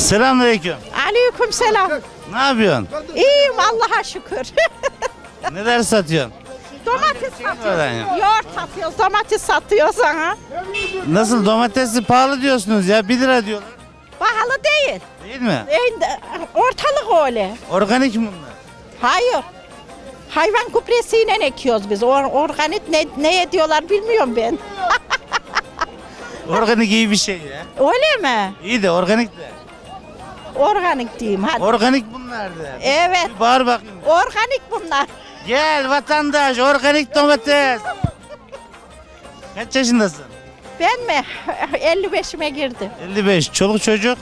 Selamünaleyküm. Aleyküm selam. Ne yapıyorsun? İyiyim Allah'a şükür. Neler satıyorsun? domates satıyoruz. Yoğurt satıyoruz, domates satıyoruz sana. Nasıl domatesi pahalı diyorsunuz ya 1 lira diyorlar. Pahalı değil. Değil mi? En- Ortalık öyle. Organik mi bunlar? Hayır. Hayvan gübresiyle ekiyoruz biz. Or- organik ne, ne ediyorlar bilmiyorum ben. Organik iyi bir şey ya. Öyle mi? İyi de organik de. Organik diyeyim hadi. Organik bunlar da. Evet. Bir bağır bakayım. Organik bunlar. Gel vatandaş organik domates. Kaç yaşındasın? Ben mi? 55'ime girdim. 55. Çoluk çocuk.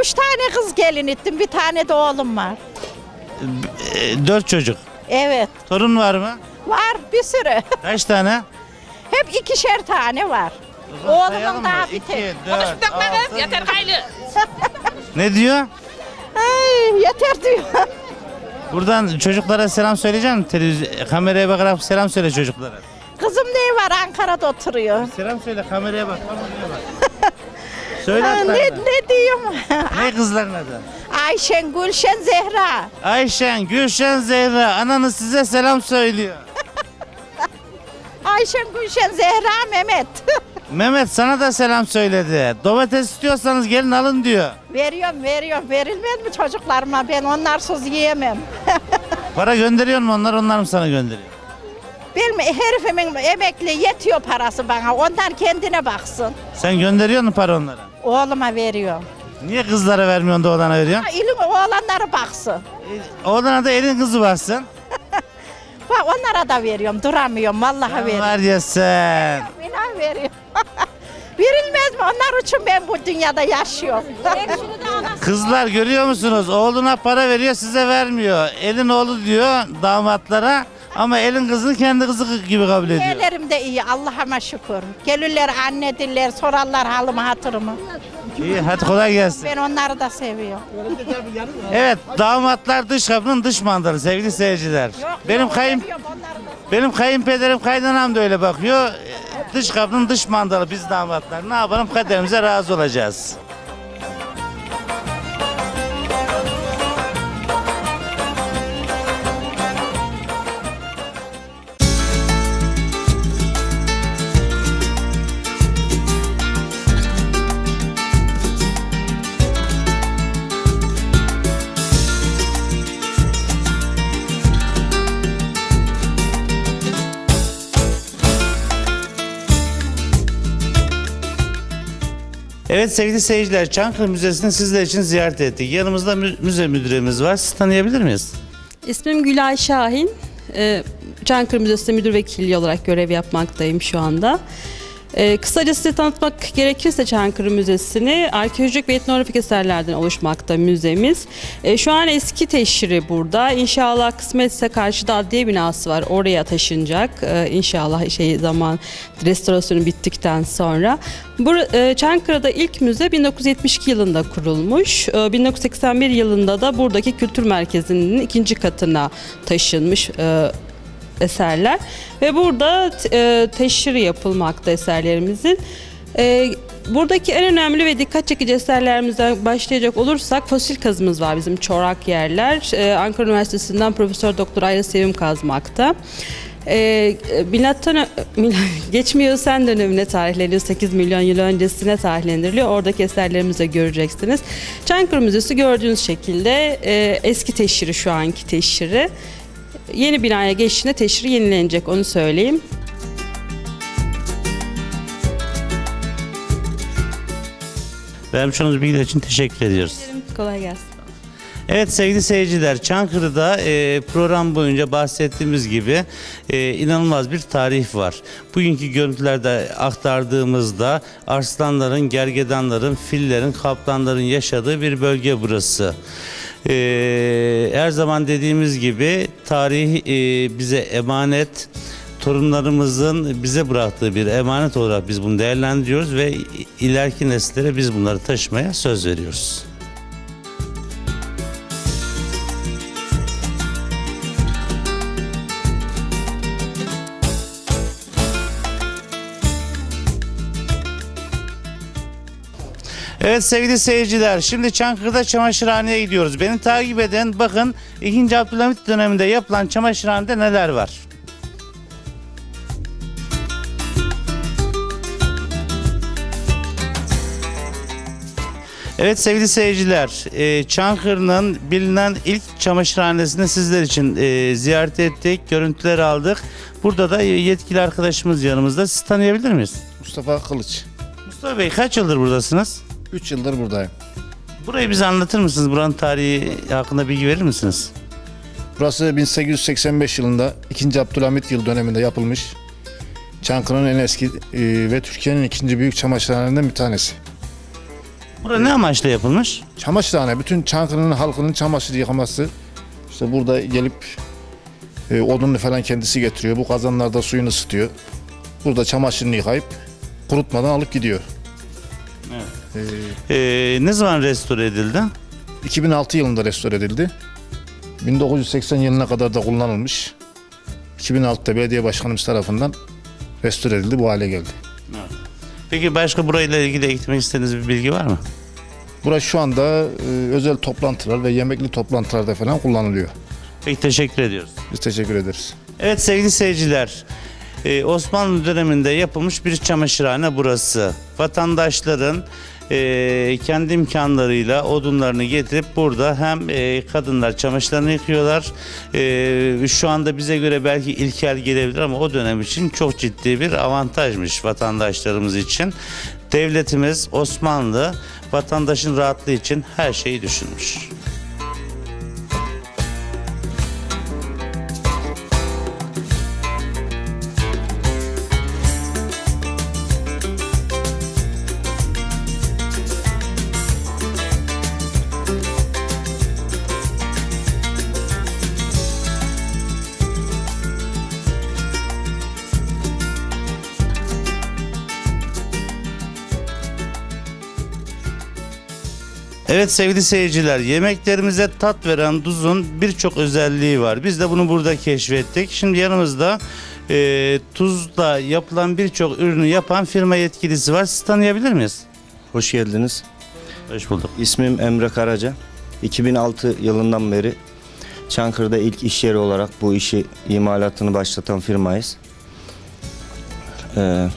Üç tane kız gelin ettim. Bir tane de oğlum var. 4 çocuk. Evet. Torun var mı? Var bir sürü. Kaç tane? Hep ikişer tane var. Oğlumun daha İki, bir tek. dört, altı, kız yeter kaylı. Ne diyor? Ay, yeter diyor. Buradan çocuklara selam söyleyecek misin? Televizyon, kameraya bakarak selam söyle çocuklara. Kızım neyi var Ankara'da oturuyor. Selam söyle kameraya bak. Kameraya bak. söyle Ha, ne, ne diyeyim? Ne kızların adı? Ayşen, Gülşen, Zehra. Ayşen, Gülşen, Zehra. Ananız size selam söylüyor. Ayşen, Gülşen, Zehra, Mehmet. Mehmet sana da selam söyledi. Domates istiyorsanız gelin alın diyor. veriyorum, veriyorum. Verilmez mi çocuklarıma? Ben onlarsız yiyemem. Para gönderiyor mu onlar, onlar mı sana gönderiyor? Benim herifimin emekli yetiyor parası bana. Ondan kendine baksın. Sen gönderiyor musun para onlara? Oğluma veriyorum. Niye kızlara vermiyorsun da oğlana veriyorsun? Ha, İlim oğlanlara baksın. E, Oğlana da elin kızı bassın. Bak onlara da veriyorum. Duramıyorum. Vallahi veriyorum. Var ya sen. İnan veriyorum. Verilmez mi? Onlar için ben bu dünyada yaşıyorum. Kızlar görüyor musunuz? Oğluna para veriyor size vermiyor. Elin oğlu diyor damatlara ama elin kızını kendi kızı gibi kabul ediyor. Evlerim de iyi Allah'ıma şükür. Gelirler anne diller sorarlar halımı hatırımı. İyi hadi kolay gelsin. Ben onları da seviyorum. Evet damatlar dış kapının dış mandalı sevgili seyirciler. Benim kayın Seviyorum onları da. benim kayınpederim kaynanam da öyle bakıyor. Dış kapının dış mandalı biz damatlar. Ne yapalım kaderimize razı olacağız. Evet sevgili seyirciler Çankırı Müzesi'ni sizler için ziyaret ettik. Yanımızda mü- müze müdürümüz var. Sizi tanıyabilir miyiz? İsmim Gülay Şahin. Ee, Çankırı Müzesi'nde müdür vekili olarak görev yapmaktayım şu anda. Ee, kısaca size tanıtmak gerekirse Çankırı Müzesi'ni arkeolojik ve etnografik eserlerden oluşmakta müzemiz. Ee, şu an eski teşhiri burada. İnşallah kısmetse karşıda adliye binası var. Oraya taşınacak. Ee, inşallah şey zaman restorasyonu bittikten sonra. Bu e, Çankırı'da ilk müze 1972 yılında kurulmuş. Ee, 1981 yılında da buradaki kültür merkezinin ikinci katına taşınmış e, eserler ve burada e, teşhiri yapılmakta eserlerimizin. E, buradaki en önemli ve dikkat çekici eserlerimizden başlayacak olursak fosil kazımız var bizim çorak yerler. E, Ankara Üniversitesi'nden Profesör Doktor Ayla Sevim kazmakta. E, milattan geçmiyor sen dönemine tarihleniyor 8 milyon yıl öncesine tarihlendiriliyor. Oradaki eserlerimizi göreceksiniz. Çankırı Müzesi gördüğünüz şekilde e, eski teşhiri şu anki teşhiri. Yeni binaya geçtiğinde teşhiri yenilenecek onu söyleyeyim. Vermiş olduğunuz bilgiler için teşekkür ediyoruz. Kolay gelsin. Evet sevgili seyirciler Çankırı'da e, program boyunca bahsettiğimiz gibi e, inanılmaz bir tarih var. Bugünkü görüntülerde aktardığımızda arslanların, gergedanların, fillerin, kaplanların yaşadığı bir bölge burası. E, her zaman dediğimiz gibi tarih e, bize emanet torunlarımızın bize bıraktığı bir emanet olarak biz bunu değerlendiriyoruz ve ileriki nesillere biz bunları taşımaya söz veriyoruz. Evet sevgili seyirciler şimdi Çankırı'da çamaşırhaneye gidiyoruz. Beni takip edin bakın 2. Abdülhamit döneminde yapılan çamaşırhanede neler var. Evet sevgili seyirciler, e, Çankırı'nın bilinen ilk çamaşırhanesini sizler için e, ziyaret ettik, görüntüler aldık. Burada da yetkili arkadaşımız yanımızda. Sizi tanıyabilir miyiz? Mustafa Kılıç. Mustafa Bey kaç yıldır buradasınız? 3 yıldır buradayım. Burayı bize anlatır mısınız? Buranın tarihi hakkında bilgi verir misiniz? Burası 1885 yılında 2. Abdülhamit yıl döneminde yapılmış. Çankırı'nın en eski e, ve Türkiye'nin ikinci büyük çamaşırhanelerinden bir tanesi. Burada ne amaçla yapılmış? Çamaşırhane, bütün Çankırı'nın halkının çamaşır yıkaması. İşte burada gelip e, odunu falan kendisi getiriyor. Bu kazanlarda suyunu ısıtıyor. Burada çamaşırını yıkayıp kurutmadan alıp gidiyor. Evet. Ee, ne zaman restore edildi? 2006 yılında restore edildi. 1980 yılına kadar da kullanılmış. 2006'da belediye başkanımız tarafından restore edildi, bu hale geldi. Peki başka burayla ilgili eklemek istediğiniz bir bilgi var mı? Burası şu anda e, özel toplantılar ve yemekli toplantılarda falan kullanılıyor. Peki teşekkür ediyoruz. Biz teşekkür ederiz. Evet sevgili seyirciler, e, Osmanlı döneminde yapılmış bir çamaşırhane burası. Vatandaşların e, kendi imkanlarıyla odunlarını getirip burada hem e, kadınlar çamaşırlarını yıkıyorlar. E, şu anda bize göre belki ilkel gelebilir ama o dönem için çok ciddi bir avantajmış vatandaşlarımız için. Devletimiz Osmanlı vatandaşın rahatlığı için her şeyi düşünmüş. Evet sevgili seyirciler, yemeklerimize tat veren tuzun birçok özelliği var. Biz de bunu burada keşfettik. Şimdi yanımızda e, tuzla yapılan birçok ürünü yapan firma yetkilisi var. Sizi tanıyabilir miyiz? Hoş geldiniz. Hoş bulduk. İsmim Emre Karaca. 2006 yılından beri Çankırı'da ilk iş yeri olarak bu işi imalatını başlatan firmayız. Ee,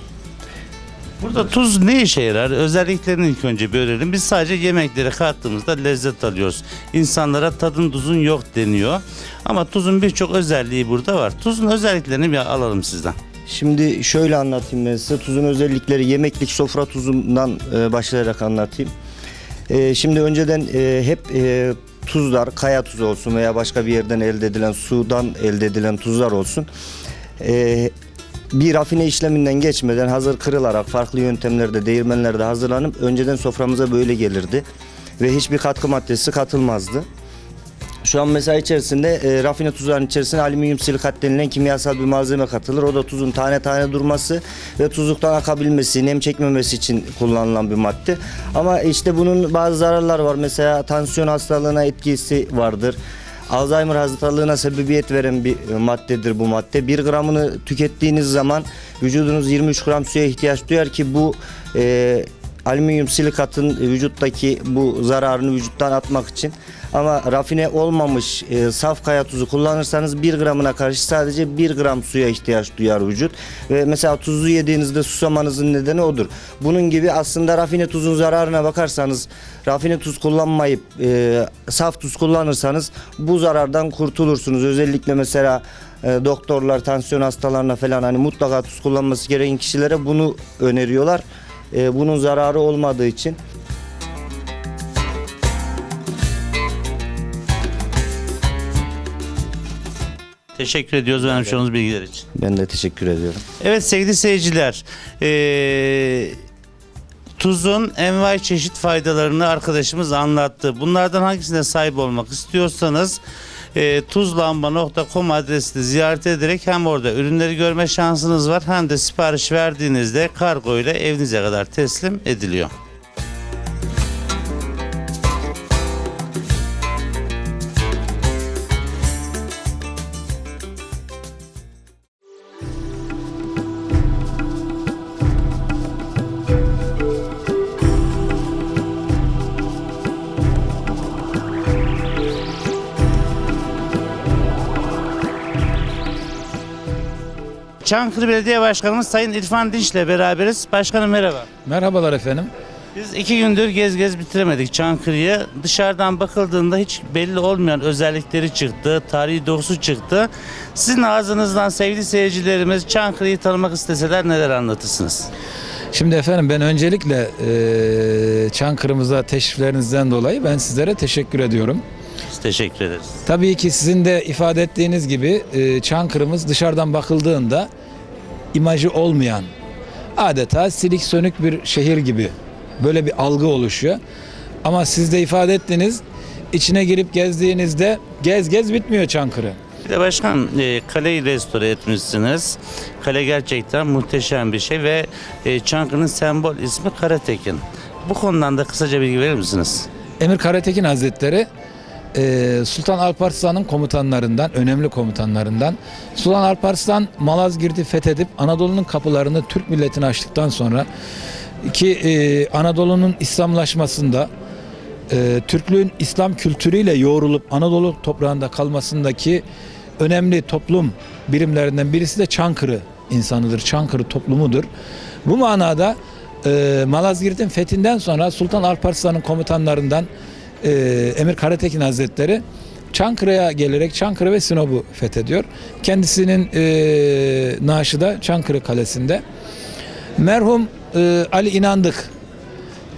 Burada tuz ne işe yarar? Özelliklerini ilk önce bir öğrenelim. Biz sadece yemeklere kattığımızda lezzet alıyoruz. İnsanlara tadın tuzun yok deniyor. Ama tuzun birçok özelliği burada var. Tuzun özelliklerini bir alalım sizden. şimdi şöyle anlatayım ben size. Tuzun özellikleri yemeklik sofra tuzundan e, başlayarak anlatayım. E, şimdi önceden e, hep tuzlar, kaya tuzu olsun veya başka bir yerden elde edilen sudan elde edilen tuzlar olsun. Bir rafine işleminden geçmeden hazır kırılarak farklı yöntemlerde değirmenlerde hazırlanıp önceden soframıza böyle gelirdi ve hiçbir katkı maddesi katılmazdı. Şu an mesela içerisinde e, rafine tuzların içerisine alüminyum silikat denilen kimyasal bir malzeme katılır. O da tuzun tane tane durması ve tuzluktan akabilmesi, nem çekmemesi için kullanılan bir madde. Ama işte bunun bazı zararları var. Mesela tansiyon hastalığına etkisi vardır. Alzheimer hastalığına sebebiyet veren bir e, maddedir bu madde. 1 gramını tükettiğiniz zaman vücudunuz 23 gram suya ihtiyaç duyar ki bu e, alüminyum silikatın vücuttaki bu zararını vücuttan atmak için. Ama rafine olmamış e, saf kaya tuzu kullanırsanız 1 gramına karşı sadece 1 gram suya ihtiyaç duyar vücut. Ve mesela tuzlu yediğinizde susamanızın nedeni odur. Bunun gibi aslında rafine tuzun zararına bakarsanız rafine tuz kullanmayıp e, saf tuz kullanırsanız bu zarardan kurtulursunuz. Özellikle mesela e, doktorlar tansiyon hastalarına falan hani mutlaka tuz kullanması gereken kişilere bunu öneriyorlar. E, bunun zararı olmadığı için. Teşekkür ediyoruz vermiş olduğunuz bilgiler için. Ben de teşekkür ediyorum. Evet sevgili seyirciler, eee, tuzun envai çeşit faydalarını arkadaşımız anlattı. Bunlardan hangisine sahip olmak istiyorsanız eee tuzlamba.com adresini ziyaret ederek hem orada ürünleri görme şansınız var hem de sipariş verdiğinizde kargo ile evinize kadar teslim ediliyor. Çankırı Belediye Başkanımız Sayın İrfan Dinç'le beraberiz. Başkanım merhaba. Merhabalar efendim. Biz iki gündür gez gez bitiremedik Çankırı'yı. Dışarıdan bakıldığında hiç belli olmayan özellikleri çıktı, tarihi dokusu çıktı. Sizin ağzınızdan sevgili seyircilerimiz Çankırı'yı tanımak isteseler neler anlatırsınız? Şimdi efendim ben öncelikle eee Çankırı'mıza teşriflerinizden dolayı ben sizlere teşekkür ediyorum. Teşekkür ederiz. Tabii ki sizin de ifade ettiğiniz gibi eee, Çankırı'mız dışarıdan bakıldığında imajı olmayan adeta silik sönük bir şehir gibi böyle bir algı oluşuyor. Ama siz de ifade ettiniz içine girip gezdiğinizde gez gez bitmiyor Çankırı. Bir de başkan e, kaleyi restore etmişsiniz. Kale gerçekten muhteşem bir şey ve e, Çankırı'nın sembol ismi Karatekin. Bu konudan da kısaca bilgi verir misiniz? Emir Karatekin Hazretleri e, Sultan Alparslan'ın komutanlarından, önemli komutanlarından. Sultan Alparslan Malazgirt'i fethedip Anadolu'nun kapılarını Türk milletine açtıktan sonra ki e, Anadolu'nun İslamlaşmasında e, Türklüğün İslam kültürüyle yoğrulup Anadolu toprağında kalmasındaki önemli toplum birimlerinden birisi de Çankırı insanıdır. Çankırı toplumudur. Bu manada e, Malazgirt'in fethinden sonra Sultan Alparslan'ın komutanlarından e, Emir Karatekin Hazretleri Çankırı'ya gelerek Çankırı ve Sinop'u fethediyor. Kendisinin e, naaşı da Çankırı Kalesi'nde. Merhum e, Ali İnandık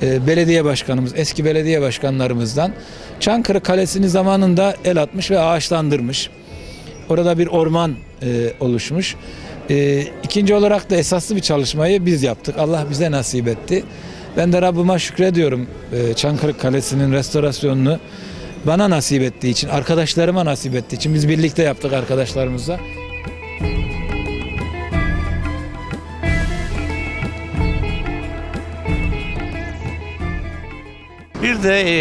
e, belediye başkanımız, eski belediye başkanlarımızdan Çankırı Kalesi'ni zamanında el atmış ve ağaçlandırmış. Orada bir orman e, oluşmuş. E, ikinci olarak da esaslı bir çalışmayı biz yaptık. Allah bize nasip etti. Ben de Rabbime şükrediyorum e, Çankırı Kalesi'nin restorasyonunu bana nasip ettiği için, arkadaşlarıma nasip ettiği için biz birlikte yaptık arkadaşlarımızla. Bir de e,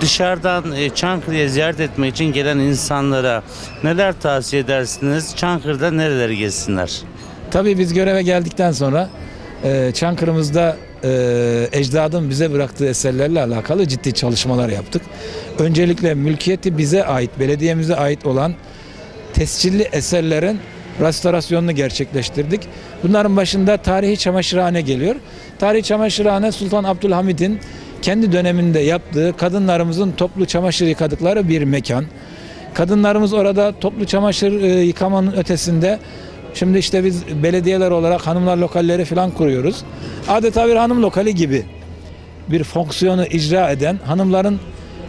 dışarıdan e, Çankırı'ya ziyaret etmek için gelen insanlara neler tavsiye edersiniz? Çankırı'da nereleri gezsinler? Tabii biz göreve geldikten sonra e, Çankırı'mızda e, ecdadın bize bıraktığı eserlerle alakalı ciddi çalışmalar yaptık. Öncelikle mülkiyeti bize ait, belediyemize ait olan tescilli eserlerin restorasyonunu gerçekleştirdik. Bunların başında tarihi çamaşırhane geliyor. Tarihi çamaşırhane Sultan Abdülhamid'in kendi döneminde yaptığı kadınlarımızın toplu çamaşır yıkadıkları bir mekan. Kadınlarımız orada toplu çamaşır e, yıkamanın ötesinde şimdi işte biz belediyeler olarak hanımlar lokalleri falan kuruyoruz. Adeta bir hanım lokali gibi bir fonksiyonu icra eden hanımların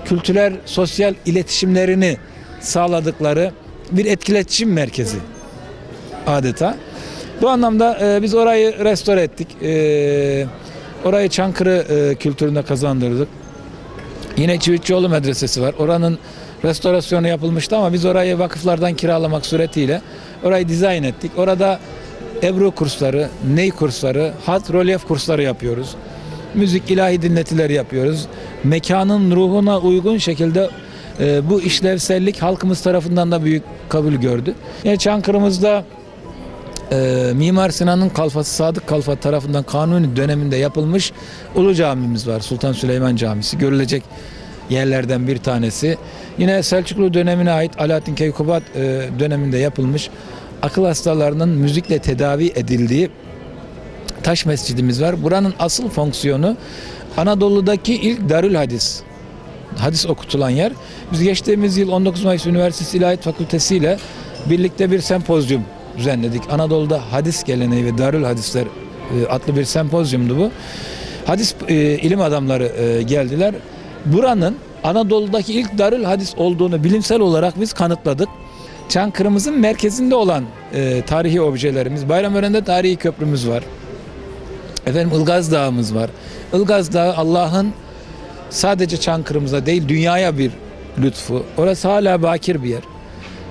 kültürel, sosyal iletişimlerini sağladıkları bir etkileşim merkezi adeta. Bu anlamda e, biz orayı restore ettik. E, orayı Çankırı e, kültürüne kazandırdık. Yine Çivitçioğlu Medresesi var. Oranın restorasyonu yapılmıştı ama biz orayı vakıflardan kiralamak suretiyle orayı dizayn ettik. Orada Ebru kursları, ney kursları, hat rölyef kursları yapıyoruz. Müzik ilahi dinletileri yapıyoruz. Mekanın ruhuna uygun şekilde e, bu işlevsellik halkımız tarafından da büyük kabul gördü. Yine Çankırı'mızda e, Mimar Sinan'ın kalfası Sadık Kalfa tarafından kanuni döneminde yapılmış Ulu Camimiz var. Sultan Süleyman Camisi görülecek yerlerden bir tanesi. Yine Selçuklu dönemine ait Alaaddin Keykubat e, döneminde yapılmış akıl hastalarının müzikle tedavi edildiği taş mescidimiz var. Buranın asıl fonksiyonu Anadolu'daki ilk Darül Hadis. Hadis okutulan yer. Biz geçtiğimiz yıl 19 Mayıs Üniversitesi İlahiyat Fakültesi ile birlikte bir sempozyum düzenledik. Anadolu'da hadis geleneği ve Darül Hadisler e, adlı bir sempozyumdu bu. Hadis e, ilim adamları e, geldiler. Buranın Anadolu'daki ilk Darül Hadis olduğunu bilimsel olarak biz kanıtladık. Çankırı'mızın merkezinde olan e, tarihi objelerimiz, Bayramören'de tarihi köprümüz var. Efendim Ilgaz Dağımız var. Ilgaz Dağı Allah'ın sadece Çankırı'mıza değil dünyaya bir lütfu. Orası hala bakir bir yer.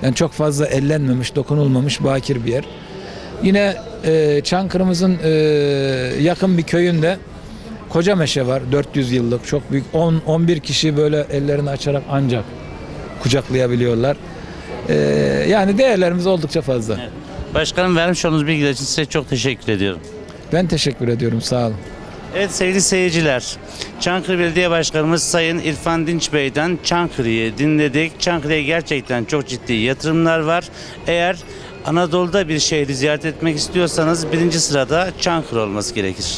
Yani çok fazla ellenmemiş, dokunulmamış bakir bir yer. Yine e, Çankırı'mızın e, yakın bir köyünde Koca Meşe var. 400 yıllık çok büyük. 10 11 kişi böyle ellerini açarak ancak kucaklayabiliyorlar. E, yani değerlerimiz oldukça fazla. Başkanım vermiş olduğunuz bilgiler için size çok teşekkür ediyorum. Ben teşekkür ediyorum. Sağ olun. Evet sevgili seyirciler, Çankırı Belediye Başkanımız Sayın İrfan Dinç Bey'den Çankırı'yı dinledik. Çankırı'ya gerçekten çok ciddi yatırımlar var. Eğer Anadolu'da bir şehri ziyaret etmek istiyorsanız birinci sırada Çankırı olması gerekir.